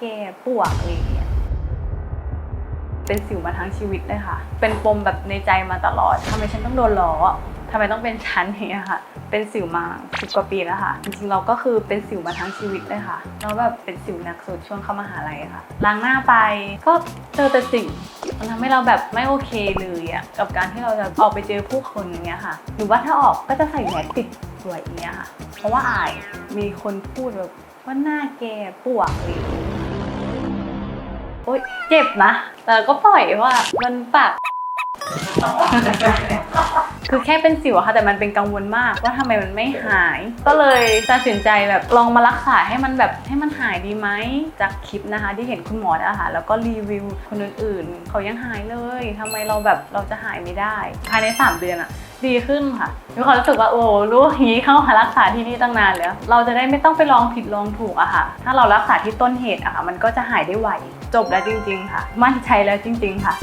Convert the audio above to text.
แกปวกอะไรอย่างเงี้ยเป็นสิวมาทั้งชีวิตเลยค่ะ เป็นปมแบบในใจมาตลอดทำไมฉันต้องโดนล้อทำไมต้องเป็นฉันเงี้ยค่ะ เป็นสิวมาสิบกว่าปีแล้วค่ะ จริงๆเราก็คือเป็นสิวมาทั้งชีวิตเลยค่ะ แล้วแบบเป็นสิวหนักสุดช่วงเข้ามหาลัยค่ะ ล้างหน้าไปก็เจอแต่สิ่ง มันทำให้เราแบบไม่โอเคเลยอะกับการที่เราจะออกไปเจอผู้คนอย่างเงี้ยค่ะ หรือว่าถ้าออกก็จะใส่แมสปิดสวยอย่างเงี้ยค่ะ เพราะว่าอายมีคนพูดแบบว่าหน้าแกปวกอะไรอย่างเลย อ๊ยเจ็บนะ แต่ก็ปล่อยว่ามันปากคือแค่เป็นสิวอะค่ะแต่มันเป็นกังวลมากว่าทำไมมันไม่หาย ก็เลยตัดสินใจแบบลองมารักษาให้มันแบบให้มันหายดีไหมจากคลิปนะคะ ที่เห็นคุณหมอนะคะแล้วก็รีวิวคนอื่นๆเขายังหายเลยทำไมเราแบบเราจะหายไม่ได้ ภายใน 3 เดือนอะ ดีขึ้นค่ะมีความรู้สึกว่าโอ้รู้อย่างนี้เข้ามารักษาที่นี่ตั้งนานแล้ว เราจะได้ไม่ต้องไปลองผิดลองถูกอะค่ะ ถ้าเรารักษาที่ต้นเหตุอะค่ะ มันก็จะหายได้ไวจบแล้วจริง ๆ ค่ะ มั่นใจแล้วจริง ๆ ค่ะ